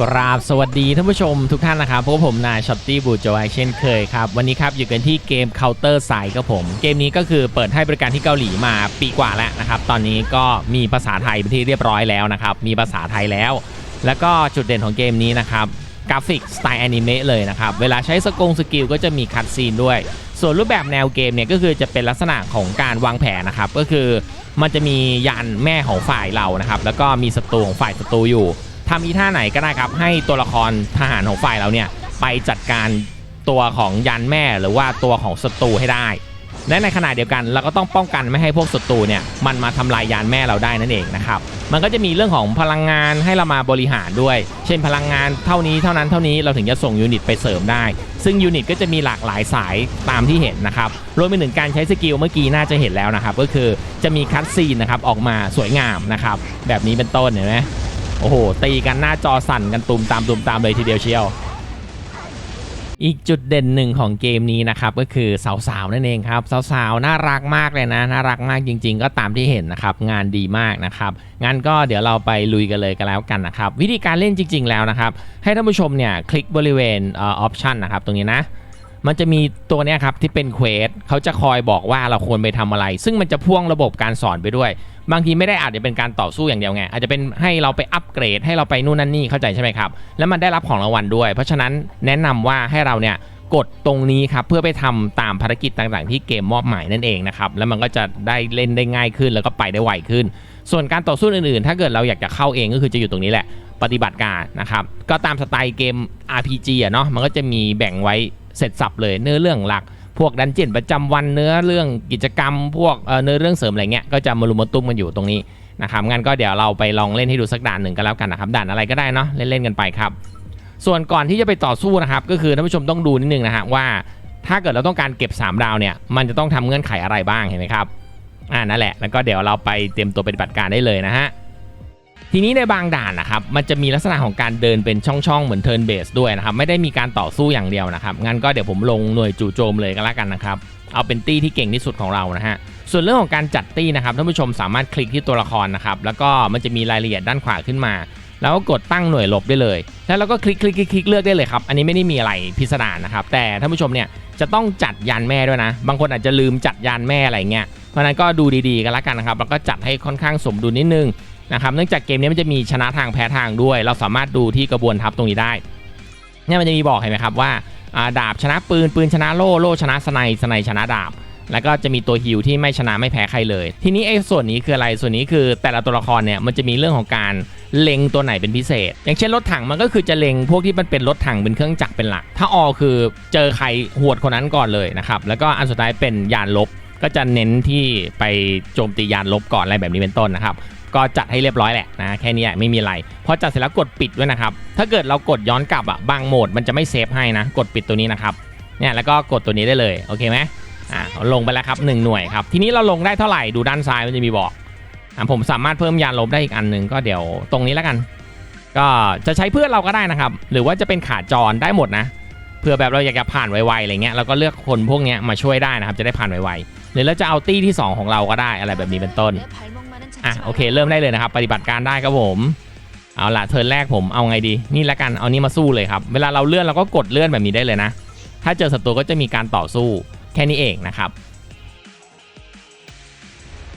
กราบสวัสดีท่านผู้ชมทุกท่านนะครับพบกับผมนายช็อตตี้บูโจไอเช่นเคยครับ วันนี้ครับอยู่กันที่เกม Counter สายครับผม เกมนี้ก็คือเปิดให้บริการที่เกาหลีมาปีกว่าแล้วนะครับ ตอนนี้ก็มีภาษาไทยเป็นที่เรียบร้อยแล้วนะครับ มีภาษาไทยแล้ว แล้วก็จุดเด่นของเกมนี้นะครับกราฟิกสไตล์แอนิเมะเลยนะครับ เวลาใช้สกงสกิลก็จะมีคัดซีนด้วย ส่วนรูปแบบแนวเกมเนี่ยก็คือจะเป็นลักษณะของการวางแผนนะครับ ก็คือมันจะมียานแม่ของฝ่ายเรานะครับ แล้วก็มีศัตรูของฝ่ายศัตรูอยู่ ทำอีท่าไหนก็ได้ครับ ให้ตัวละครทหารของฝ่ายเราเนี่ยไปจัดการตัวของยานแม่หรือว่าตัวของศัตรูให้ได้และในขณะเดียวกันเราก็ต้องป้องกันไม่ให้พวกศัตรูเนี่ยมันมาทำลายยานแม่เราได้นั่นเองนะครับมันก็จะมีเรื่องของพลังงานให้เรามาบริหารด้วย เช่นพลังงานเท่านี้เท่านั้นเท่านี้เราถึงจะส่งยูนิตไปเสริมได้ ซึ่งยูนิตก็จะมีหลากหลายสายตามที่เห็นนะครับรวมไปถึงการใช้สกิลเมื่อกี้น่าจะเห็นแล้วนะครับก็คือจะมีคัตซีนนะครับออกมาสวยงามนะครับแบบนี้เป็นต้นเห็นไหม อ้โห ตีกันหน้าจอสั่นกันตุมตามตุมตามเลยทีเดียวเชียว อีกจุดเด่นหนึ่งของเกมนี้นะครับ ก็คือสาวๆนั่นเองครับ สาวๆน่ารักมากเลยนะ น่ารักมากจริง ๆ ก็ตามที่เห็นนะครับ งานดีมากนะครับ งั้นก็เดี๋ยวเราไปลุยกันเลยกันแล้วกันนะครับ วิธีการเล่นจริง ๆ แล้วนะครับ ให้ท่านผู้ชมเนี่ยคลิกบริเวณออปชันนะครับตรงนี้นะ มันจะมีตัวนี้ครับที่เป็นเควสเขาจะคอยบอกว่าเราควรไปทำอะไร ซึ่งมันจะพ่วงระบบการสอนไปด้วย บางทีไม่ได้อาจจะเป็นการต่อสู้อย่างเดียวไง อาจจะเป็นให้เราไปอัปเกรด ให้เราไปนู่นนั่นนี่เข้าใจใช่ไหมครับ แล้วมันได้รับของรางวัลด้วย เพราะฉะนั้นแนะนำว่าให้เราเนี่ยกดตรงนี้ครับเพื่อไปทำตามภารกิจต่างๆ ที่เกมมอบหมายนั่นเองนะครับแล้วมันก็จะได้เล่นได้ง่ายขึ้น แล้วก็ไปได้ไวขึ้น ส่วนการต่อสู้อื่นๆ ถ้าเกิดเราอยากจะเข้าเองก็คือจะอยู่ตรงนี้แหละปฏิบัติการนะครับก็ตามสไตล์เกม RPG อะเนาะมันก็จะมีแบ่งไว้ เสร็จสับเลยเนื้อเรื่องหลัก พวกดันเจียนประจำวันเนื้อเรื่องกิจกรรม พวกเอ่อเนื้อเรื่องเสริมอะไรเงี้ยก็จะมารุมมาตุ้มกันอยู่ตรงนี้นะครับงั้นก็เดี๋ยวเราไปลองเล่นให้ดูสักด่านหนึ่งก็แล้วกันนะครับด่านอะไรก็ได้เนาะเล่นๆกันไปครับ ส่วนก่อนที่จะไปต่อสู้นะครับ ก็คือท่านผู้ชมต้องดูนิดนึงนะฮะว่า ถ้าเกิดเราต้องการเก็บ 3 ดาวเนี่ยมันจะต้องทำเงื่อนไขอะไรบ้างเห็นไหมครับอ่านั่นแหละแล้วก็เดี๋ยวเราไปเตรียมตัวปฏิบัติการได้เลยนะฮะ ทีนี้ในบางด่านนะครับมันจะมีลักษณะของการเดินเป็นช่องๆเหมือนเทิร์นเบสด้วยนะครับไม่ได้มีการต่อสู้อย่างเดียวนะครับงั้นก็เดี๋ยวผมลงหน่วยจู่โจมเลยก็แล้วกันนะครับเอาเป็นตี้ที่เก่งที่สุดของเรานะฮะส่วนเรื่องของการจัดตี้นะครับท่านผู้ชมสามารถคลิกที่ตัวละครนะครับแล้วก็มันจะมีรายละเอียดด้านขวาขึ้นมา แล้วก็กดตั้งหน่วยลบได้เลย แล้วเราก็คลิกคลิกคลิกเลือกได้เลยครับอันนี้ไม่ได้มีอะไรพิสดารนะครับแต่ท่านผู้ชมเนี่ยจะต้องจัดยานแม่ด้วยนะ บางคนอาจจะลืมจัดยานแม่อะไรเงี้ยเพราะนั้นก็ดูดีๆกันแล้วกันนะครับแล้วก็จัดให้ค่อนข้างสมดุลนิดนึง นะครับเนื่องจากเกมนี้มันจะมีชนะทางแพ้ทางด้วย เราสามารถดูที่กระบวนทัพตรงนี้ได้เนี่ยมันจะมีบอกเห็นไหมครับว่าดาบชนะปืนปืนชนะโล่โล่ชนะสไนสไนชนะดาบ แล้วก็จะมีตัวฮิวที่ไม่ชนะไม่แพ้ใครเลย ทีนี้ไอ้ส่วนนี้คืออะไรส่วนนี้คือแต่ละตัวละครเนี่ยมันจะมีเรื่องของการเล็งตัวไหนเป็นพิเศษ อย่างเช่นรถถังมันก็คือจะเล็งพวกที่มันเป็นรถถังเป็นเครื่องจักรเป็นหลัก ถ้าออคือเจอใครหวดคนนั้นก่อนเลยนะครับแล้วก็อันสุดท้ายเป็นยานลบก็จะเน้นที่ไปโจมตียานลบก่อนอะไรแบบนี้เป็นต้นนะครับ ก็จัดให้เรียบร้อยแหละนะแค่นี้ไม่มีอะไรพอจัดเสร็จแล้วกดปิดด้วยนะครับ ถ้าเกิดเรากดย้อนกลับอะบางโหมดมันจะไม่เซฟให้นะ กดปิดตัวนี้นะครับเนี่ยแล้วก็กดตัวนี้ได้เลยโอเคไหมอ่าลงไปแล้วครับหนึ่งหน่วยครับทีนี้เราลงได้เท่าไหร่ดูด้านซ้ายมันจะมีบอกอ่าผมสามารถเพิ่มยานลบได้อีกอันหนึ่งก็เดี๋ยวตรงนี้แล้วกัน ก็จะใช้เพื่อนเราก็ได้นะครับ หรือว่าจะเป็นขาจรได้หมดนะเผื่อแบบเราอยากจะผ่านไวๆอะไรเงี้ยเราก็เลือกคนพวกเนี้ยมาช่วยได้นะครับจะได้ผ่านไวๆหรือเราจะเอาตี้ที่สองของเราก็ได้อะไรแบบนี้เป็นต้น อะโอเคเริ่มได้เลยนะครับ ปฏิบัติการได้ครับผมเอาละเทิร์นแรกผมเอาไงดีนี่ละกันเอานี่มาสู้เลยครับ เวลาเราเลื่อนเราก็กดเลื่อนแบบนี้ได้เลยนะ ถ้าเจอศัตรูก็จะมีการต่อสู้แค่นี้เองนะครับ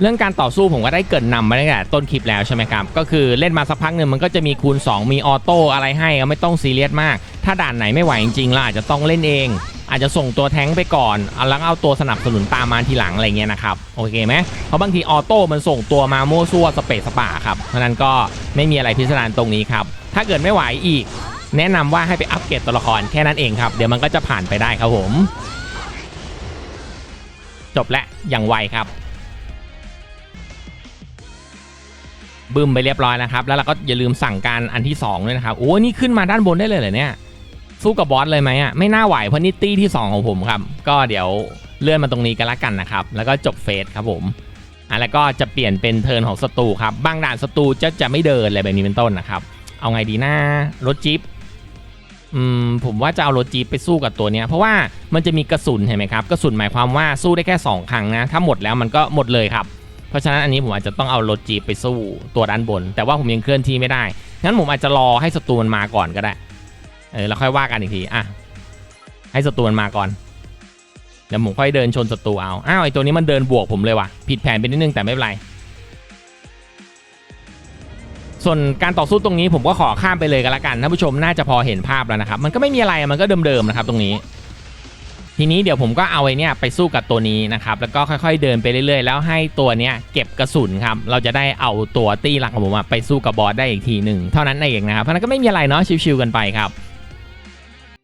เรื่องการต่อสู้ผมก็ได้เกินนำมาตั้งแต่ต้นคลิปแล้วใช่ไหมครับ ก็คือเล่นมาสักพักหนึ่งมันก็จะมีคูณ 2 มีออโต้อะไรให้ก็ไม่ต้องซีเรียสมาก ถ้าด่านไหนไม่ไหวจริงๆเราอาจจะต้องเล่นเอง อาจจะส่งตัวแท้งไปก่อนแล้วเอาตัวสนับสนุนตามมาทีหลังอะไรเงี้ยนะครับโอเคไหมเพราะบางทีออโต้มันส่งตัวมาโม่ซั่วสเปซสป่าครับเพราะนั้นก็ไม่มีอะไรพิสดารตรงนี้ครับถ้าเกิดไม่ไหวอีก แนะนำว่าให้ไปอัปเกรดตัวละครแค่นั้นเองครับ เดี๋ยวมันก็จะผ่านไปได้ครับผม จบและอย่างไวครับ บึ้มไปเรียบร้อยนะครับ แล้วเราก็อย่าลืมสั่งการอันที่2ด้วยนะครับ โอ้นี่ขึ้นมาด้านบนได้เลยเหรอเนี่ย สู้กับบอสเลยไหมอะ ไม่น่าไหวเพราะนี่ตี้ที่ 2 ของผมครับ ก็เดี๋ยวเลื่อนมาตรงนี้กันละกันนะครับ แล้วก็จบเฟสครับผมอะแล้วก็จะเปลี่ยนเป็นเทิร์นของศัตรูครับ บางด่านศัตรูจะจะไม่เดินอะไรแบบนี้เป็นต้นนะครับ เอาไงดีนะรถจิ๊บอืมผมว่าจะเอารถจี๊ปไปสู้กับตัวเนี้ยเพราะว่ามันจะมีกระสุนเห็นไหมครับกระสุนหมายความว่าสู้ได้แค่ 2 ครั้งนะ ถ้าหมดแล้วมันก็หมดเลยครับ เพราะฉะนั้นอันนี้ผมอาจจะต้องเอารถจีบไปสู้ตัวด้านบน แต่ว่าผมยังเคลื่อนที่ไม่ได้ งั้นผมอาจจะรอให้ศัตรูมันมาก่อนก็ได้ เออแล้วค่อยว่ากันอีกที อะ ให้ศัตรูมันมาก่อนเดี๋ยวผมค่อยเดินชนศัตรูเอา อ้าวไอตัวนี้มันเดินบวกผมเลยว่ะ ผิดแผนไปนิดนึงแต่ไม่เป็นไร ส่วนการต่อสู้ตรงนี้ผมก็ขอข้ามไปเลยกันละกันท่านผู้ชมน่าจะพอเห็นภาพแล้วนะครับ มันก็ไม่มีอะไร มันก็เดิมๆนะครับตรงนี้ ทีนี้เดี๋ยวผมก็เอาไอ้เนี่ยไปสู้กับตัวนี้นะครับแล้วก็ค่อยๆเดินไปเรื่อยๆ แล้วให้ตัวเนี้ยเก็บกระสุนครับเราจะได้เอาตัวตี้หลักของผมไปสู้กับบอสได้อีกทีหนึ่งเท่านั้นเองนะครับเพราะนั้นก็ไม่มีอะไรเนาะชิวๆกันไปครับ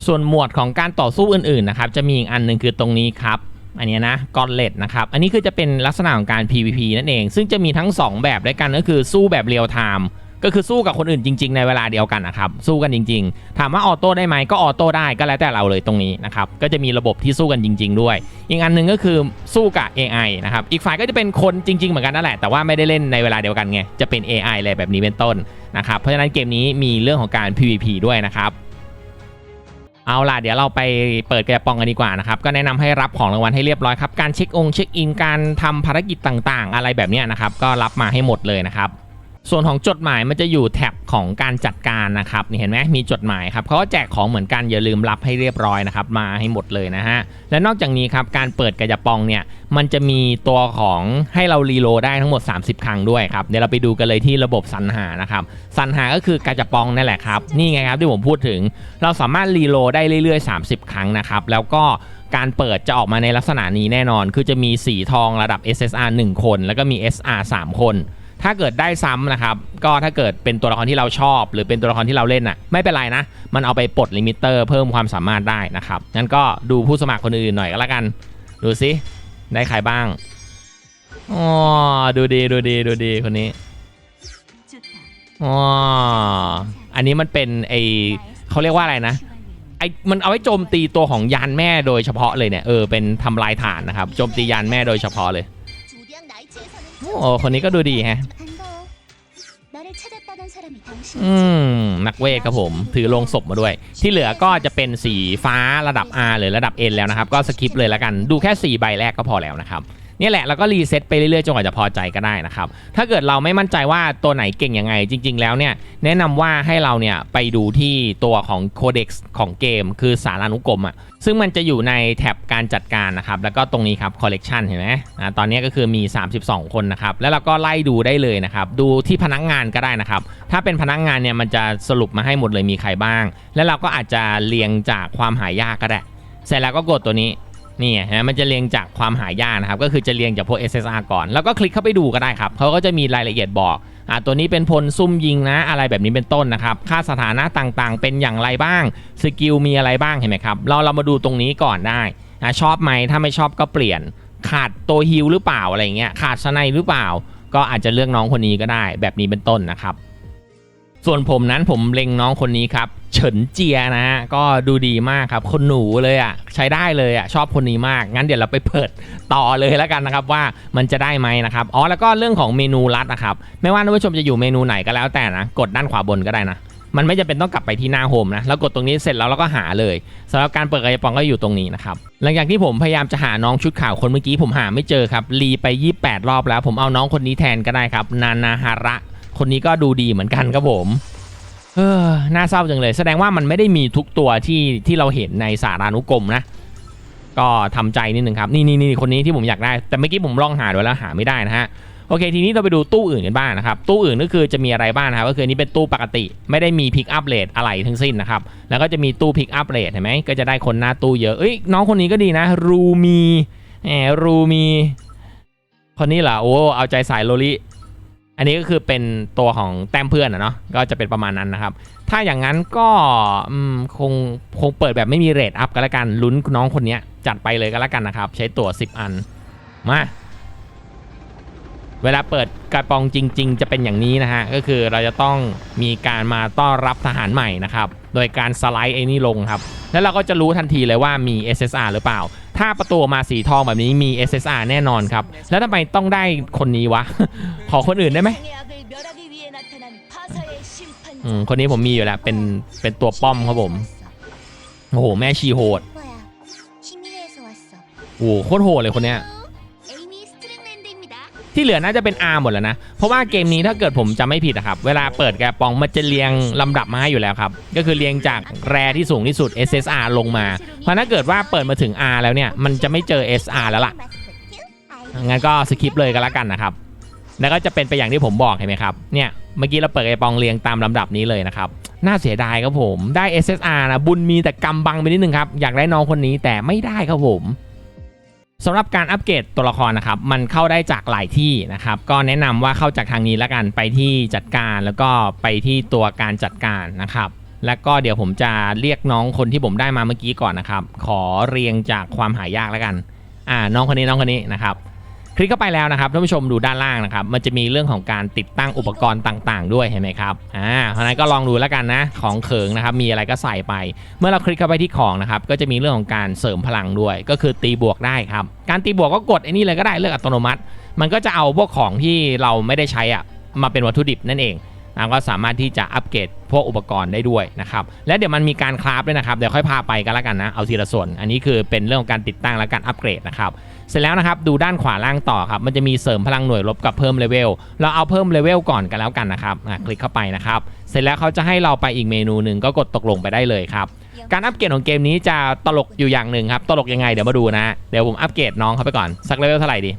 ส่วนหมวดของการต่อสู้อื่นๆนะครับจะมีอีกอันหนึ่งคือตรงนี้ครับอันนี้นะกอนเลตนะครับ อันนี้คือจะเป็นลักษณะของการ PVP นั่นเอง ซึ่งจะมีทั้ง 2 แบบด้วยกันก็คือสู้แบบเรียลไทม์ ก็คือสู้กับคนอื่นจริง ๆ ในเวลาเดียวกันนะครับสู้กันจริง ๆ ถามว่าออโต้ได้ไหมก็ออโต้ได้ก็แล้วแต่เราเลยตรงนี้นะครับก็จะมีระบบที่สู้กันจริง ๆ ด้วย อีกอันหนึ่งก็คือสู้กับ AI นะครับอีกฝ่ายก็จะเป็นคนจริง ๆ เหมือนกันนั่นแหละแต่ว่าไม่ได้เล่นในเวลาเดียวกันไงจะเป็น AI อะไรแบบนี้เป็นต้นนะครับเพราะฉะนั้นเกมนี้มีเรื่องของการ PVP ด้วยนะครับเอาล่ะเดี๋ยวเราไปเปิดกระปองกันดีกว่านะครับก็แนะนำให้รับของรางวัลให้เรียบร้อยครับการเช็คองค์เช็คอินการทำภารกิจต่างๆ อะไรแบบนี้นะครับก็รับมาให้หมดเลยนะครับ ส่วนของจดหมายมันจะอยู่แท็บของการจัดการนะครับนี่เห็นไหมมีจดหมายครับเขาก็แจกของเหมือนกันอย่าลืมรับให้เรียบร้อยนะครับมาให้หมดเลยนะฮะและนอกจากนี้ครับการเปิดกระปองเนี่ยมันจะมีตัวของให้เรารีโลได้ทั้งหมด 30 ครั้งด้วยครับเดี๋ยวเราไปดูกันเลยที่ระบบสรรหานะครับสรรหาก็คือกระปองนั่นแหละครับนี่ไงครับที่ผมพูดถึง เราสามารถรีโลได้เรื่อย ๆ 30 ครั้งนะครับแล้วก็การเปิดจะออกมาในลักษณะนี้แน่นอน คือจะมีสีทองระดับ SSR 1 คน แล้วก็มี SR 3 คน ถ้าเกิดได้ซ้ำนะครับ ก็ถ้าเกิดเป็นตัวละครที่เราชอบ หรือเป็นตัวละครที่เราเล่นอะไม่เป็นไรนะ มันเอาไปปลดลิมิเตอร์เพิ่มความสามารถได้นะครับงั้นก็ดูผู้สมัครคนอื่นหน่อยก็แล้วกัน ดูสิได้ใครบ้างอ๋อดูดีดูดีดูดีคนนี้อ๋ออันนี้มันเป็นไอเขาเรียกว่าอะไรนะไอมันเอาไว้โจมตีตัวของยานแม่โดยเฉพาะเลยเนี่ยเออเป็นทำลายฐานนะครับโจมตียานแม่โดยเฉพาะเลย โอ้คนนี้ก็ดูดีฮะ อืม นักเวทครับผม ถือลงศพมาด้วย ที่เหลือก็จะเป็นสีฟ้าระดับ R หรือระดับ N แล้วนะครับ ก็สกิปเลยละกัน ดูแค่ 4 ใบแรกก็พอแล้วนะครับ นี่แหละแล้วก็รีเซ็ตไปเรื่อยๆจนกว่าจะพอใจก็ได้นะครับ ถ้าเกิดเราไม่มั่นใจว่าตัวไหนเก่งยังไง จริง ๆ แล้วเนี่ยแนะนำว่าให้เราเนี่ยไปดูที่ตัวของโคเด็กซ์ของเกม คือสารานุกรมอะซึ่งมันจะอยู่ในแท็บการจัดการนะครับ แล้วก็ตรงนี้ครับคอลเลกชันเห็นไหมอ่าตอนนี้ก็คือมี 32 คนนะครับ แล้วเราก็ไล่ดูได้เลยนะครับ ดูที่พนักงานก็ได้นะครับ ถ้าเป็นพนักงานเนี่ยมันจะสรุปมาให้หมดเลยมีใครบ้าง แล้วเราก็อาจจะเรียงจากความหายากก็ได้ เสร็จแล้วก็กดตัวนี้ นี่ฮะมันจะเรียงจากความหายากนะครับก็คือจะเรียงจากพวก SSR ก่อนแล้วก็คลิกเข้าไปดูก็ได้ครับเขาก็จะมีรายละเอียดบอกอ่าตัวนี้เป็นพลซุ่มยิงนะอะไรแบบนี้เป็นต้นนะครับ ค่าสถานะต่างๆ เป็นอย่างไรบ้างสกิลมีอะไรบ้างเห็นไหมครับเราเรามาดูตรงนี้ก่อนได้อ่าชอบไหมถ้าไม่ชอบก็เปลี่ยน ขาดตัวฮิลหรือเปล่าอะไรเงี้ยขาดสไนหรือเปล่า ก็อาจจะเลือกน้องคนนี้ก็ได้ แบบนี้เป็นต้นนะครับ ส่วนผมนั้นผมเล็งน้องคนนี้ครับ เฉินเจียนะฮะก็ดูดีมากครับคนหนูเลยอะใช้ได้เลยอะชอบคนนี้มาก งั้นเดี๋ยวเราไปเปิดต่อเลยแล้วกันนะครับว่ามันจะได้ไหมนะครับอ๋อแล้วก็เรื่องของเมนูลัดนะครับไม่ว่าท่านผู้ชมจะอยู่เมนูไหนก็แล้วแต่นะกดด้านขวาบนก็ได้นะมันไม่จำเป็นต้องกลับไปที่หน้าโฮมนะแล้วกดตรงนี้เสร็จแล้วเราก็หาเลยสำหรับการเปิดกระป๋องก็อยู่ตรงนี้นะครับหลังจากที่ผมพยายามจะหาน้องชุดขาวคนเมื่อกี้ผมหาไม่เจอครับรีไป 28 รอบแล้ว ผมเอาน้องคนนี้แทนก็ได้ครับ นานาฮาระ คนนี้ก็ดูดีเหมือนกันครับผมเออน่าเศร้าจังเลย แสดงว่ามันไม่ได้มีทุกตัวที่ที่เราเห็นในสารานุกรมนะ ก็ทำใจนิดนึงครับ นี่นี่นี่คนนี้ที่ผมอยากได้ แต่เมื่อกี้ผมลองหาดูแล้วหาไม่ได้นะฮะ โอเค ทีนี้เราไปดูตู้อื่นกันบ้างนะครับ ตู้อื่นก็คือจะมีอะไรบ้างนะครับ ก็คือนนี้เป็นตู้ปกติ ไม่ได้มีพิกอัพเลทอะไรทั้งสิ้นนะครับ แล้วก็จะมีตู้พิกอัพเลทเห็นไหม ก็จะได้คนหน้าตู้เยอะ เอ้ยน้องคนนี้ก็ดีนะ รูมีแหมรูมี คนนี้เหรอ โอ้ เอาใจสายโลลิ อันนี้ก็คือเป็นตัวของแต้มเพื่อนอะเนาะก็จะเป็นประมาณนั้นนะครับ ถ้าอย่างนั้นก็คงคงเปิดแบบไม่มีเรทอัพกันแล้วกันลุ้นน้องคนนี้จัดไปเลยก็แล้วกันนะครับ ใช้ตั๋ว10 อันมาเวลาเปิดกระปองจริง ๆ จะเป็นอย่างนี้นะฮะก็คือเราจะต้องมีการมาต้อนรับทหารใหม่นะครับ โดยการสไลด์ไอ้นี่ลงครับ แล้วเราก็จะรู้ทันทีเลยว่ามี SSR หรือเปล่า ถ้าประตูออกมาสีทองแบบนี้มี SSR แน่นอนครับ แล้วทำไมต้องได้คนนี้วะ ขอคนอื่นได้ไหมอืมคนนี้ผมมีอยู่แล้วเป็นเป็นตัวป้อมครับผม โอ้โห แม่ชีโหดโอ้โหโคตรโหดเลยคนเนี้ย ที่เหลือน่าจะเป็น R หมดแล้วนะ เพราะว่าเกมนี้ถ้าเกิดผมจำไม่ผิดอะครับ เวลาเปิดแกปองมันจะเรียงลำดับมาให้อยู่แล้วครับ ก็คือเรียงจากแรที่สูงที่สุด SSR ลงมา เพราะถ้าเกิดว่าเปิดมาถึง R แล้วเนี่ย มันจะไม่เจอ SR แล้วล่ะ งั้นก็สคิปเลยก็แล้วกันนะครับ แล้วก็จะเป็นไปอย่างที่ผมบอกเห็นไหมครับ เนี่ย เมื่อกี้เราเปิดไอปองเรียงตามลำดับนี้เลยนะครับ น่าเสียดายครับผม ได้ SSR นะ บุญมีแต่กำบังไปนิดนึงครับ อยากได้น้องคนนี้แต่ไม่ได้ครับผม สำหรับการอัปเกรดตัวละครนะครับ มันเข้าได้จากหลายที่นะครับ ก็แนะนำว่าเข้าจากทางนี้แล้วกันไปที่จัดการแล้วก็ไปที่ตัวการจัดการนะครับ แล้วก็เดี๋ยวผมจะเรียกน้องคนที่ผมได้มาเมื่อกี้ก่อนนะครับ ขอเรียงจากความหายากแล้วกัน อ่า น้องคนนี้น้องคนนี้นะครับ คลิกเข้าไปแล้วนะครับท่านผู้ชมดูด้านล่างนะครับมันจะมีเรื่องของการติดตั้งอุปกรณ์ต่างๆ ด้วยเห็นไหมครับอ่าเพราะนั้นก็ลองดูแล้วกันนะของเขิงนะครับมีอะไรก็ใส่ไป เมื่อเราคลิกเข้าไปที่ของนะครับก็จะมีเรื่องของการเสริมพลังด้วย ก็คือตีบวกได้ครับการตีบวกก็กดไอ้นี่เลยก็ได้เลือกอัตโนมัติ มันก็จะเอาพวกของที่เราไม่ได้ใช้อะมาเป็นวัตถุดิบนั่นเอง นะก็สามารถที่จะอัปเกรดพวกอุปกรณ์ได้ด้วยนะครับและเดี๋ยวมันมีการคราฟด้วยนะครับเดี๋ยวค่อยพาไปกันแล้วกันนะเอาทีละส่วน อันนี้คือเป็นเรื่องของการติดตั้งและการอัปเกรดนะครับเสร็จแล้วนะครับดูด้านขวาล่างต่อครับมันจะมีเสริมพลังหน่วยลบกับเพิ่มเลเวลเราเอาเพิ่มเลเวลก่อนกันแล้วกันนะครับอะคลิกเข้าไปนะครับเสร็จแล้วเขาจะให้เราไปอีกเมนูหนึ่งก็กดตกลงไปได้เลยครับการอัปเกรดของเกมนี้จะตลกอยู่อย่างหนึ่งครับตลกยังไงเดี๋ยวมาดูนะเดี๋ยวผมอัปเกรดน้องเขาไปก่อนสักเลเวลเท่าไหร่ดี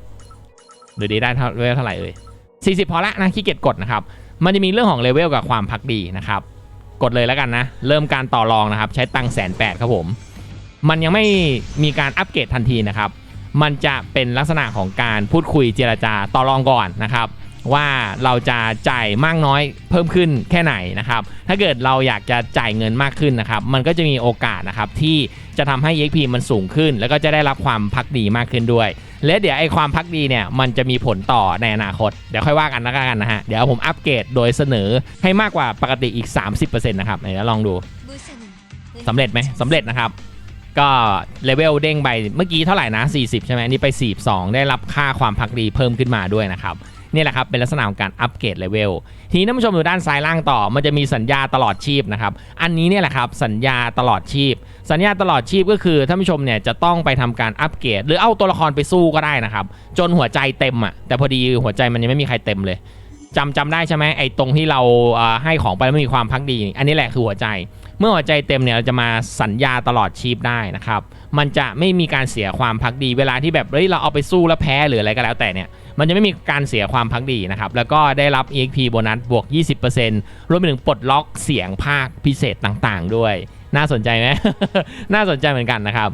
ดูดีได้เท่าเลเวลเท่าไหร่เอ่ย40 พอละนะขี้เกียจกดนะครับ มันจะมีเรื่องของเลเวลกับความพักดีนะครับ กดเลยแล้วกันนะ เริ่มการต่อรองนะครับ ใช้ตังแสนแปดครับผม มันยังไม่มีการอัปเกรดทันทีนะครับ มันจะเป็นลักษณะของการพูดคุยเจรจาต่อรองก่อนนะครับ ว่าเราจะจ่ายมากน้อยเพิ่มขึ้นแค่ไหนนะครับ ถ้าเกิดเราอยากจะจ่ายเงินมากขึ้นนะครับ มันก็จะมีโอกาสนะครับที่จะทำให้ EXP มันสูงขึ้น แล้วก็จะได้รับความพักดีมากขึ้นด้วย และเดี๋ยวไอ้ความพักดีเนี่ยมันจะมีผลต่อในอนาคต เดี๋ยวค่อยว่ากันแล้วกันนะฮะ เดี๋ยวผมอัปเกรดโดยเสนอให้มากกว่าปกติอีก 30%นะครับไหนลองดูสำเร็จไหมสำเร็จนะครับก็เลเวลเด้งไปเมื่อกี้เท่าไหร่นะ 40 ใช่ไหมอันนี่ไป 42 ได้รับค่าความพักดีเพิ่มขึ้นมาด้วยนะครับ นี่แหละครับเป็นลักษณะของการอัปเกรดเลเวลทีนี้ท่านผู้ชมดูด้านซ้ายล่างต่อ มันจะมีสัญญาตลอดชีพนะครับอันนี้เนี่ยแหละครับสัญญาตลอดชีพ สัญญาตลอดชีพก็คือท่านผู้ชมเนี่ยจะต้องไปทำการอัปเกรด หรือเอาตัวละครไปสู้ก็ได้นะครับจนหัวใจเต็มอะแต่พอดีหัวใจมันยังไม่มีใครเต็มเลยจำจำได้ใช่ไหมไอ้ตรงที่เราให้ของไปแล้วไม่มีความพักดี อันนี้แหละคือหัวใจ เมื่อหัวใจเต็มเนี่ยเราจะมาสัญญาตลอดชีพได้นะครับ มันจะไม่มีการเสียความพักดี เวลาที่แบบเฮ้ยเราเอาไปสู้แล้วแพ้หรืออะไรก็แล้วแต่เนี่ย มันจะไม่มีการเสียความพักดีนะครับ แล้วก็ได้รับ EXP โบนัสบวก 20%รวมไปถึงปลดล็อกเสียงภาคพิเศษต่างๆ ด้วย น่าสนใจไหม น่าสนใจเหมือนกันนะครับ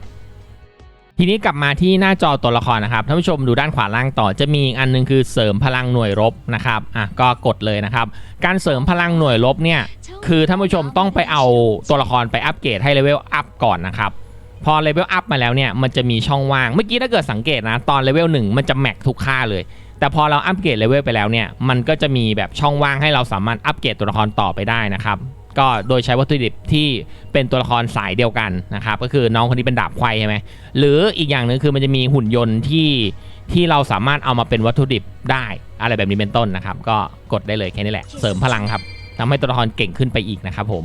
ทีนี้กลับมาที่หน้าจอตัวละครนะครับท่านผู้ชมดูด้านขวาล่างต่อจะมีอีกอันหนึงคือเสริมพลังหน่วยรบนะครับอะก็กดเลยนะครับ การเสริมพลังหน่วยรบเนี่ยคือท่านผู้ชมต้องไปเอาตัวละครไปอัปเกรดให้เลเวลอัพก่อนนะครับพอเลเวลอัพมาแล้วเนี่ยมันจะมีช่องว่างเมื่อกี้ถ้าเกิดสังเกตนะตอนเลเวลหนึ่งมันจะแม็กทุกค่าเลย แต่พอเราอัปเกรดเลเวลไปแล้วเนี่ยมันก็จะมีแบบช่องว่างให้เราสามารถอัปเกรดตัวละครต่อไปได้นะครับ ก็โดยใช้วัตถุดิบที่เป็นตัวละครสายเดียวกันนะครับก็คือน้องคนนี้เป็นดาบควายใช่ไหมหรืออีกอย่างหนึ่งคือมันจะมีหุ่นยนต์ที่ที่เราสามารถเอามาเป็นวัตถุดิบได้อะไรแบบนี้เป็นต้นนะครับ ก็กดได้เลยแค่นี้แหละ เสริมพลังครับทำให้ตัวละครเก่งขึ้นไปอีกนะครับผม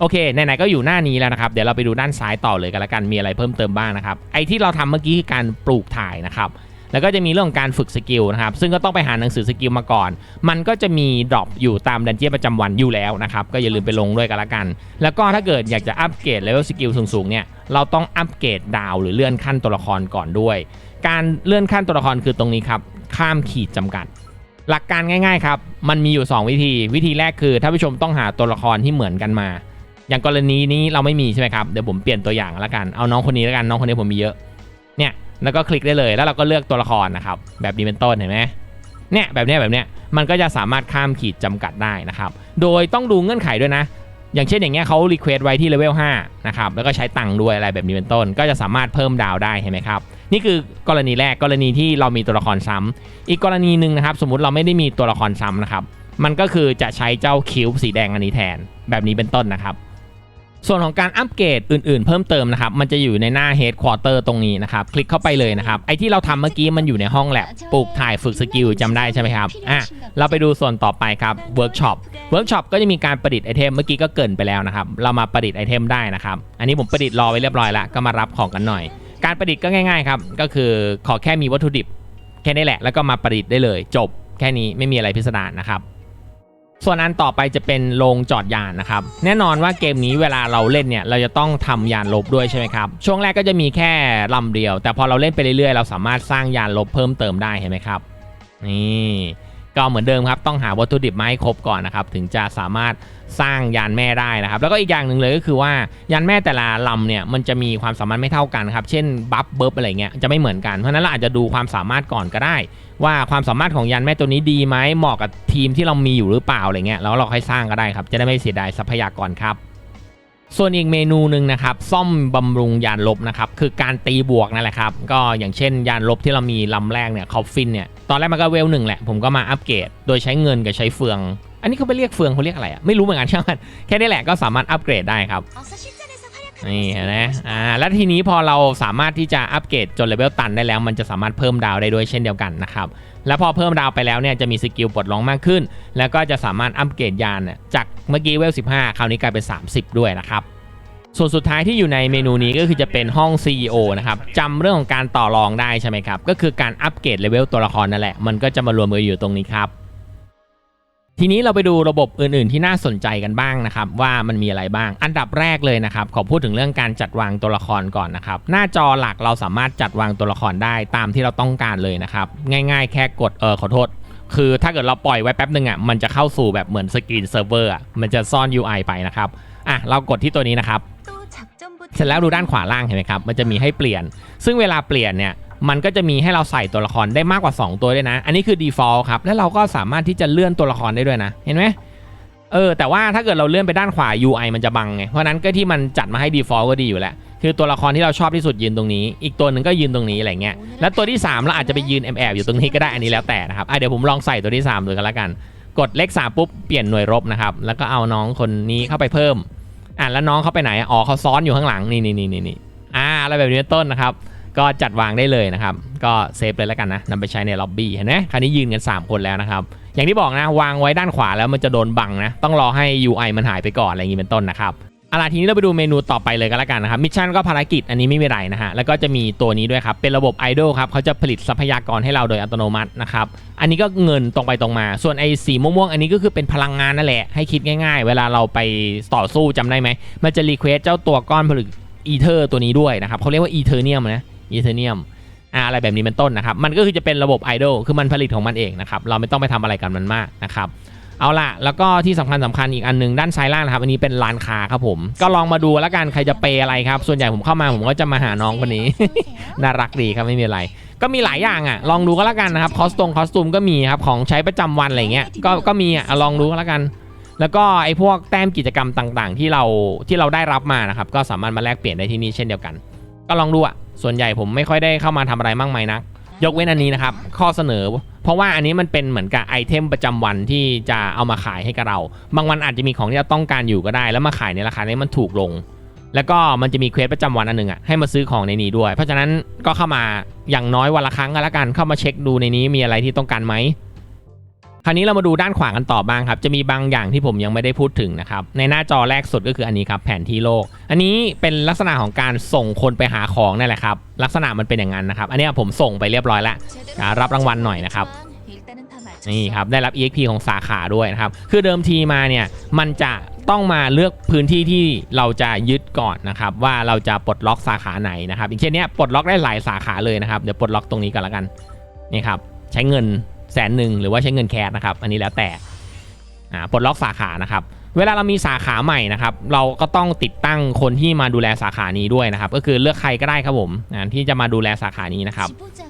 โอเคไหนๆก็อยู่หน้านี้แล้วนะครับ เดี๋ยวเราไปดูด้านซ้ายต่อเลยกันละกันมีอะไรเพิ่มเติมบ้างนะครับไอที่เราทำเมื่อกี้คือการปลูกถ่ายนะครับ แล้วก็จะมีเรื่องการฝึกสกิลนะครับ ซึ่งก็ต้องไปหาหนังสือสกิลมาก่อน มันก็จะมีดรอปอยู่ตามดันเจียนประจำวันอยู่แล้วนะครับ ก็อย่าลืมไปลงด้วยกันละกัน แล้วก็ถ้าเกิดอยากจะอัปเกรดเลเวลสกิลสูงๆเนี่ย เราต้องอัปเกรดดาวหรือเลื่อนขั้นตัวละครก่อนด้วย การเลื่อนขั้นตัวละครคือตรงนี้ครับ ข้ามขีดจำกัด หลักการง่าย ๆ ครับ มันมีอยู่ 2 วิธี วิธีแรกคือท่านผู้ชมต้องหาตัวละครที่เหมือนกันมา อย่างกรณีนี้เราไม่มีใช่ไหมครับ เดี๋ยวผมเปลี่ยนตัวอย่างแล้วกัน เอาน้องคนนี้แล้วกัน น้องคนนี้ผมมีเยอะ เนี่ย แล้วก็คลิกได้เลย แล้วเราก็เลือกตัวละครนะครับ แบบนี้เป็นต้นเห็นไหมเนี่ยแบบเนี้ยแบบเนี้ยมันก็จะสามารถข้ามขีดจำกัดได้นะครับ โดยต้องดูเงื่อนไขด้วยนะ อย่างเช่นอย่างเงี้ยเขารีเควสไว้ที่เลเวล5นะครับ แล้วก็ใช้ตังค์ด้วยอะไรแบบนี้เป็นต้น ก็จะสามารถเพิ่มดาวได้เห็นไหมครับ นี่คือกรณีแรกกรณีที่เรามีตัวละครซ้ำอีกกรณีหนึ่งนะครับ สมมติเราไม่ได้มีตัวละครซ้ำนะครับ มันก็คือจะใช้เจ้าคิวสีแดงอันนี้แทน แบบนี้เป็นต้นนะครับ ส่วนของการอัปเกรดอื่นๆ เพิ่มเติมนะครับ มันจะอยู่ในหน้า Headquarter ตรงนี้นะครับ คลิกเข้าไปเลยนะครับ ไอที่เราทำเมื่อกี้มันอยู่ในห้องแลบปลูกถ่ายฝึกสกิลจำได้ใช่ไหมครับ อะ เราไปดูส่วนต่อไปครับ Workshop Workshop ก็จะมีการประดิษฐ์ไอเทม เมื่อกี้ก็เกินไปแล้วนะครับ เรามาประดิษฐ์ไอเทมได้นะครับ อันนี้ผมประดิษฐ์รอไว้เรียบร้อยแล้ว ก็มารับของกันหน่อย การประดิษฐ์ก็ง่ายๆครับ ก็คือขอแค่มีวัตถุดิบแค่นี้แหละ แล้วก็มาประดิษฐ์ได้เลย จบ แค่นี้ไม่มีอะไรพิสดารนะครับ ส่วนอันต่อไปจะเป็นโรงจอดยานนะครับ แน่นอนว่าเกมนี้เวลาเราเล่นเนี่ย เราจะต้องทำยานลบด้วยใช่ไหมครับ ช่วงแรกก็จะมีแค่ลำเดียว แต่พอเราเล่นไปเรื่อยๆ เราสามารถสร้างยานลบเพิ่มเติมได้เห็นไหมครับ นี่ ก็เหมือนเดิมครับต้องหาวัตถุดิบมาให้ครบก่อนนะครับถึงจะสามารถสร้างยานแม่ได้นะครับ แล้วก็อีกอย่างหนึ่งเลยก็คือว่ายานแม่แต่ละลำเนี่ยมันจะมีความสามารถไม่เท่ากันครับเช่นบัฟเบิร์บอะไรเงี้ยจะไม่เหมือนกันเพราะฉะนั้นเราอาจจะดูความสามารถก่อนก็ได้ ว่าความสามารถของยานแม่ตัวนี้ดีไหมเหมาะกับทีมที่เรามีอยู่หรือเปล่าอะไรเงี้ยแล้วเราค่อยสร้างก็ได้ครับจะได้ไม่เสียดายทรัพยากรครับ ส่วนอีกเมนูหนึ่งนะครับ ซ่อมบำรุงยานลบนะครับ คือการตีบวกนั่นแหละครับ ก็อย่างเช่นยานลบที่เรามีลำแรกเนี่ยคอฟฟินเนี่ย ตอนแรกมันก็เวลหนึ่งแหละ ผมก็มาอัปเกรด โดยใช้เงินกับใช้เฟือง อันนี้เขาไปเรียกเฟืองเขาเรียกอะไรอะ ไม่รู้เหมือนกันช่างมัน แค่นี้แหละก็สามารถอัปเกรดได้ครับ นี่นะอ่า แล้วทีนี้พอเราสามารถที่จะอัปเกรดจนเลเวลตันได้แล้ว มันจะสามารถเพิ่มดาวได้ด้วยเช่นเดียวกันนะครับ แล้วพอเพิ่มดาวไปแล้วเนี่ยจะมีสกิลปลดล็อกมากขึ้น แล้วก็จะสามารถอัปเกรดยานจากเมื่อกี้เวล 15 คราวนี้กลายเป็น 30 ด้วยนะครับส่วนสุดท้ายที่อยู่ในเมนูนี้ก็คือจะเป็นห้อง CEO นะครับจำเรื่องของการต่อรองได้ใช่ไหมครับ ก็คือการอัปเกรดเลเวลตัวละครนั่นแหละ มันก็จะมารวมกันอยู่ตรงนี้ครับ ทีนี้เราไปดูระบบอื่น ๆ ที่น่าสนใจกันบ้างนะครับ ว่ามันมีอะไรบ้าง อันดับแรกเลยนะครับ ขอพูดถึงเรื่องการจัดวางตัวละครก่อนนะครับ หน้าจอหลักเราสามารถจัดวางตัวละครได้ตามที่เราต้องการเลยนะครับ ง่าย ๆ แค่กดเออขอโทษ คือถ้าเกิดเราปล่อยไว้แป๊บหนึ่งอะมันจะเข้าสู่แบบเหมือนสกรีนเซิร์ฟเวอร์อะมันจะซ่อน UI ไปนะครับอะเรากดที่ตัวนี้นะครับเสร็จแล้วดูด้านขวาล่างเห็นไหมครับมันจะมีให้เปลี่ยน ซึ่งเวลาเปลี่ยนเนี่ย มันก็จะมีให้เราใส่ตัวละครได้มากกว่า 2 ตัวด้วยนะ อันนี้คือ default ครับ แล้วเราก็สามารถที่จะเลื่อนตัวละครได้ด้วยนะ เห็นไหมเออ แต่ว่าถ้าเกิดเราเลื่อนไปด้านขวา UI มันจะบังไง เพราะนั้นก็ที่มันจัดมาให้ default ก็ดีอยู่แล้ว คือตัวละครที่เราชอบที่สุดยืนตรงนี้ อีกตัวหนึ่งก็ยืนตรงนี้อะไรเงี้ย แล้วตัวที่ 3 เราอาจจะไปยืนแอบๆอยู่ตรงนี้ก็ได้ อันนี้แล้วแต่นะครับ อะเดี๋ยวผมลองใส่ตัวที่3ดูกันละกัน กดเลข3ปุ๊บเปลี่ยนหน่วยรบนะครับ แล้วก็เอาน้องคนนี้เข้าไปเพิ่ม อะแล้วน้องเขาไปไหน อ๋อเขาซ้อนอยู่ข้างหลังนี่นี่นี่นี่อ่าอะไรแบบนี้ต้นนะครับ ก็จัดวางได้เลยนะครับ ก็เซฟเลยแล้วกันนะนำไปใช้ในล็อบบี้เห็นไหมคราวนี้ยืนกัน 3 คนแล้วนะครับ อย่างที่บอกนะวางไว้ด้านขวาแล้วมันจะโดนบังนะ ต้องรอให้ UI มันหายไปก่อนอะไรอย่างนี้เป็นต้นนะครับเอาล่ะทีนี้เราไปดูเมนูต่อไปเลยก็แล้วกันนะครับมิชชั่นก็ภารกิจอันนี้ไม่มีไรนะฮะแล้วก็จะมีตัวนี้ด้วยครับ เป็นระบบไอดอลครับเขาจะผลิตทรัพยากรให้เราโดยอัตโนมัตินะครับอันนี้ก็เงินตรงไปตรงมา ส่วนไอ้สีม่วงๆอันนี้ก็คือเป็นพลังงานนั่นแหละให้คิดง่ายๆ เวลาเราไปต่อสู้จำได้ไหมมันจะรีเควสเจ้าตัวก้อนผลึกอีเทอร์ตัวนี้ด้วยนะครับเขาเรียกว่าอีเทอร์เนียมนะ อีเทเนียมอะไรแบบนี้เป็นต้นนะครับ มันก็คือจะเป็นระบบไอดอลคือมันผลิตของมันเองนะครับ เราไม่ต้องไปทำอะไรกันมันมากนะครับเอาล่ะ แล้วก็ที่สำคัญสำคัญอีกอันหนึงด้านซ้ายล่างนะครับ อันนี้เป็นร้านค้าครับผม ก็ลองมาดูแล้วกันใครจะเปย์อะไรครับ ส่วนใหญ่ผมเข้ามาผมก็จะมาหาน้องคนนี้ น่ารักดีครับไม่มีอะไร ก็มีหลายอย่างอะ ลองดูก็แล้วกันนะครับ คอสตงคอสตูมก็มีครับ ของใช้ประจำวันอะไรเงี้ย ก็ก็มีอะลองดูก็แล้วกัน แล้วก็ไอ้พวกแต้มกิจกรรมต่าง ๆ ที่เราที่เราได้รับมานะครับ ก็สามารถมาแลกเปลี่ยนได้ที่นี่เช่นเดียวกัน ก็ลองดูอะ ส่วนใหญ่ผมไม่ค่อยได้เข้ามาทำอะไรมากมายนัก ยกเว้นอันนี้นะครับ ข้อเสนอ เพราะว่าอันนี้มันเป็นเหมือนกับไอเทมประจำวันที่จะเอามาขายให้กับเรา บางวันอาจจะมีของที่เราต้องการอยู่ก็ได้ แล้วมาขายในราคานี้มันถูกลง แล้วก็มันจะมีเควสประจำวันอันหนึ่งอะให้มาซื้อของในนี้ด้วย เพราะฉะนั้นก็เข้ามาอย่างน้อยวันละครั้งก็แล้วกันเข้ามาเช็คดูในนี้มีอะไรที่ต้องการไหม คราวนี้เรามาดูด้านขวากันต่อบ้างครับ จะมีบางอย่างที่ผมยังไม่ได้พูดถึงนะครับ ในหน้าจอแรกสุดก็คืออันนี้ครับแผนที่โลก อันนี้เป็นลักษณะของการส่งคนไปหาของนั่นแหละครับ ลักษณะมันเป็นอย่างนั้นนะครับ อันนี้ผมส่งไปเรียบร้อยแล้วรับรางวัลหน่อยนะครับ นี่ครับได้รับ EXP ของสาขาด้วยนะครับ คือเดิมทีมาเนี่ยมันจะต้องมาเลือกพื้นที่ที่เราจะยึดก่อนนะครับ ว่าเราจะปลดล็อกสาขาไหนนะครับอย่างเช่นเนี้ยปลดล็อกได้หลายสาขาเลยนะครับเดี๋ยวปลดล็อกตรงนี้ก่อนละกันนี่ครับใช้เงิน แสนหนึ่งหรือว่าใช้เงินแคชนะครับ อันนี้แล้วแต่ปลดล็อกสาขานะครับ เวลาเรามีสาขาใหม่นะครับ เราก็ต้องติดตั้งคนที่มาดูแลสาขานี้ด้วยนะครับ ก็คือเลือกใครก็ได้ครับผมที่จะมาดูแลสาขานี้นะครับ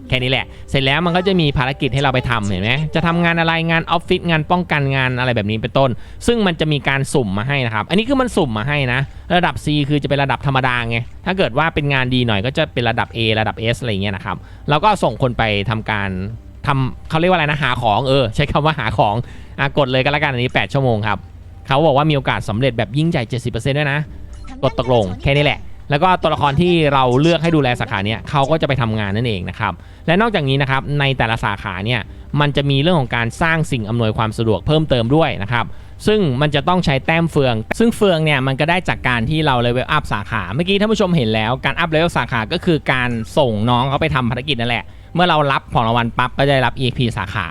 แค่นี้แหละ เสร็จแล้วมันก็จะมีภารกิจให้เราไปทำเห็นไหมจะทำงานอะไรงานออฟฟิศงานป้องกันงานอะไรแบบนี้เป็นต้น ซึ่งมันจะมีการสุ่มมาให้นะครับ อันนี้คือมันสุ่มมาให้นะ ระดับ C คือจะเป็นระดับธรรมดาไง ถ้าเกิดว่าเป็นงานดีหน่อยก็จะเป็นระดับ A ระดับ S อะไรเงี้ยนะครับ แล้วก็ส่งคนไปทำการ ทำเขาเรียกว่าอะไรนะหาของเออใช้คำว่าหาของอะกดเลยก็แล้วกันอันนี้ 8 ชั่วโมงครับเขาบอกว่ามีโอกาสสำเร็จแบบยิ่งใหญ่ 70%ด้วยนะกดตกลงแค่นี้แหละ แล้วก็ตัวละครที่เราเลือกให้ดูแลสาขาเนี้ยเขาก็จะไปทำงานนั่นเองนะครับและนอกจากนี้นะครับในแต่ละสาขาเนี่ยมันจะมีเรื่องของการสร้างสิ่งอำนวยความสะดวกเพิ่มเติมด้วยนะครับซึ่งมันจะต้องใช้แต้มเฟือง ซึ่งเฟืองเนี่ยมันก็ได้จากการที่เราเลเวลอัพสาขา เมื่อกี้ท่านผู้ชมเห็นแล้วการอัพเลเวลสาขาก็คือการส่งน้องเขาไปทำภารกิจนั่นแหละ เมื่อเรารับของรางวัลปั๊บก็จะได้รับ EXP สาขา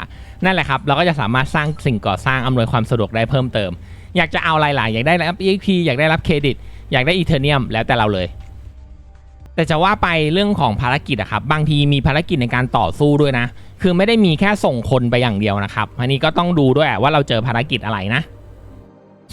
นั่นแหละครับ เราก็จะสามารถสร้างสิ่งก่อสร้างอำนวยความสะดวกได้เพิ่มเติม อยากจะเอาอะไรหลายอยากได้รับ EXP อยากได้รับเครดิต อยากได้อีเทเนียมแล้วแต่เราเลย แต่จะว่าไปเรื่องของภารกิจอะครับ บางทีมีภารกิจในการต่อสู้ด้วยนะ คือไม่ได้มีแค่ส่งคนไปอย่างเดียวนะครับ อันนี้ก็ต้องดูด้วยว่าเราเจอภารกิจอะไรนะ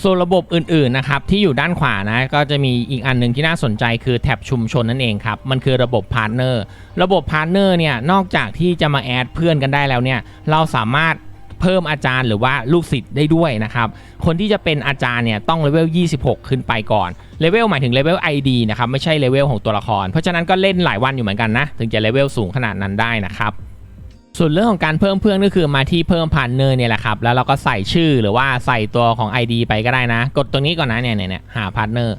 ส่วนระบบอื่นๆนะครับที่อยู่ด้านขวานะก็จะมีอีกอันหนึ่งที่น่าสนใจคือแท็บชุมชนนั่นเองครับ มันคือระบบพาร์ทเนอร์ระบบพาร์ทเนอร์เนี่ยนอกจากที่จะมาแอดเพื่อนกันได้แล้วเนี่ยเราสามารถเพิ่มอาจารย์หรือว่าลูกศิษย์ได้ด้วยนะครับ คนที่จะเป็นอาจารย์เนี่ยต้องเลเวล 26 ขึ้นไปก่อน เลเวลหมายถึงเลเวล ID นะครับไม่ใช่เลเวลของตัวละคร เพราะฉะนั้นก็เล่นหลายวันอยู่เหมือนกันนะ ถึงจะเลเวลสูงขนาดนั้นได้นะครับ ส่วนเรื่องของการเพิ่มเพื่อนก็คือมาที่เพิ่มพาร์ทเนอร์เนี่ยแหละครับ แล้วเราก็ใส่ชื่อหรือว่าใส่ตัวของ ID ไปก็ได้นะ กดตรงนี้ก่อนนะเนี่ยเนี่ยเนี่ยหาพาร์ทเนอร์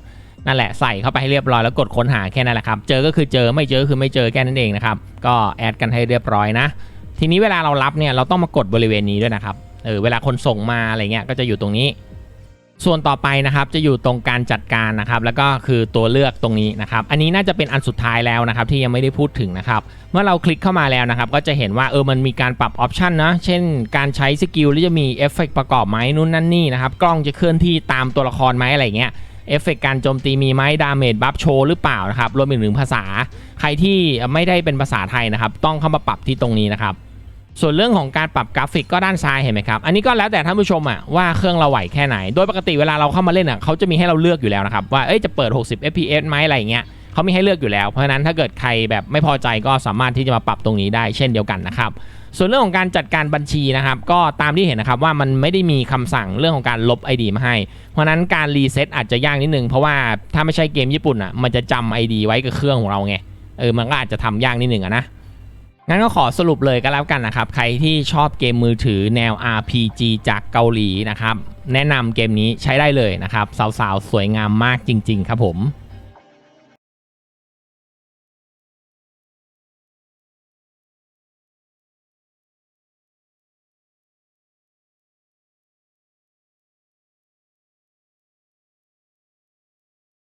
นั่นแหละใส่เข้าไปให้เรียบร้อยแล้วกดค้นหาแค่นั้นแหละครับ เจอก็คือเจอไม่เจอคือไม่เจอแค่นั้นเองนะครับ ก็แอดกันให้เรียบร้อยนะ ทีนี้เวลาเรารับเนี่ยเราต้องมากดบริเวณนี้ด้วยนะครับ เออเวลาคนส่งมาอะไรเงี้ยก็จะอยู่ตรงนี้ ส่วนต่อไปนะครับจะอยู่ตรงการจัดการนะครับแล้วก็คือตัวเลือกตรงนี้นะครับอันนี้น่าจะเป็นอันสุดท้ายแล้วนะครับที่ยังไม่ได้พูดถึงนะครับเมื่อเราคลิกเข้ามาแล้วนะครับก็จะเห็นว่าเออมันมีการปรับออปชันนะเช่น การใช้สกิลหรือจะมีเอฟเฟกต์ประกอบไหมนู่นนั่นนี่นะครับกล้องจะเคลื่อนที่ตามตัวละครไหมอะไรเงี้ยเอฟเฟกต์การโจมตีมีไหมดาเมจบัฟโชว์หรือเปล่านะครับรวมไปถึงภาษา ใครที่ไม่ได้เป็นภาษาไทยนะครับต้องเข้ามาปรับที่ตรงนี้นะครับ ส่วนเรื่องของการปรับกราฟิกก็ด้านซ้ายเห็นไหมครับ อันนี้ก็แล้วแต่ท่านผู้ชมอะว่าเครื่องเราไหวแค่ไหน โดยปกติเวลาเราเข้ามาเล่นอะเขาจะมีให้เราเลือกอยู่แล้วนะครับ ว่าเอ้ยจะเปิด 60 fps ไหมอะไรอย่างเงี้ยเขามีให้เลือกอยู่แล้ว เพราะฉะนั้นถ้าเกิดใครแบบไม่พอใจก็สามารถที่จะมาปรับตรงนี้ได้เช่นเดียวกันนะครับ ส่วนเรื่องของการจัดการบัญชีนะครับ ก็ตามที่เห็นนะครับว่ามันไม่ได้มีคำสั่งเรื่องของการลบ ID มาให้ เพราะนั้นการรีเซ็ตอาจจะยากนิดนึง เพราะว่าถ้าไม่ใช่เกมญี่ปุ่นอะมันจะจำ ID ไว้กับเครื่องของเราไงเออมันก็อาจจะทำยากนิดนึงอะนะ งั้นก็ขอสรุปเลยก็แล้วกันนะครับ ใครที่ชอบเกมมือถือแนว RPG จากเกาหลีนะครับ แนะนำเกมนี้ใช้ได้เลยนะครับ สาวๆ สวยงามมากจริง ๆ ครับผม